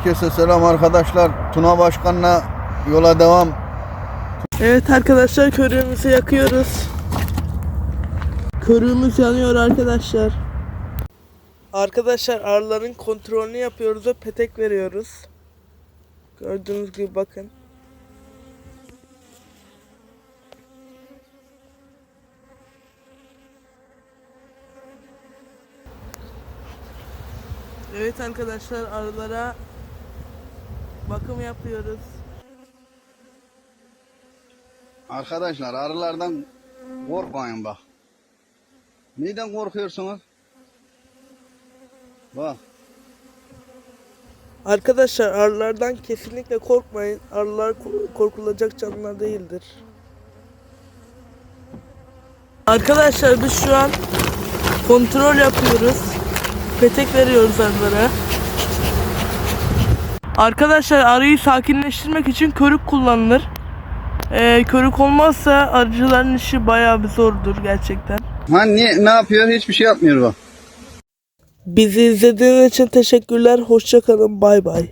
Herkese selam arkadaşlar. Tuna Başkan'la yola devam. Evet arkadaşlar körüğümüzü yakıyoruz. Körüğümüz yanıyor arkadaşlar. Arkadaşlar arıların kontrolünü yapıyoruz ve petek veriyoruz. Gördüğünüz gibi bakın. Evet arkadaşlar arılara bakım yapıyoruz. Arkadaşlar arılardan korkmayın bak. Neden korkuyorsunuz? Bak. Arkadaşlar arılardan kesinlikle korkmayın. Arılar ko- korkulacak canlılar değildir. Arkadaşlar biz şu an kontrol yapıyoruz. Petek veriyoruz arılara. Arkadaşlar arıyı sakinleştirmek için körük kullanılır. Ee, körük olmazsa arıcıların işi bayağı bir zordur gerçekten. Ha ne, ne yapıyor? Hiçbir şey yapmıyor bak. Bizi izlediğiniz için teşekkürler. Hoşça kalın. Bay bay.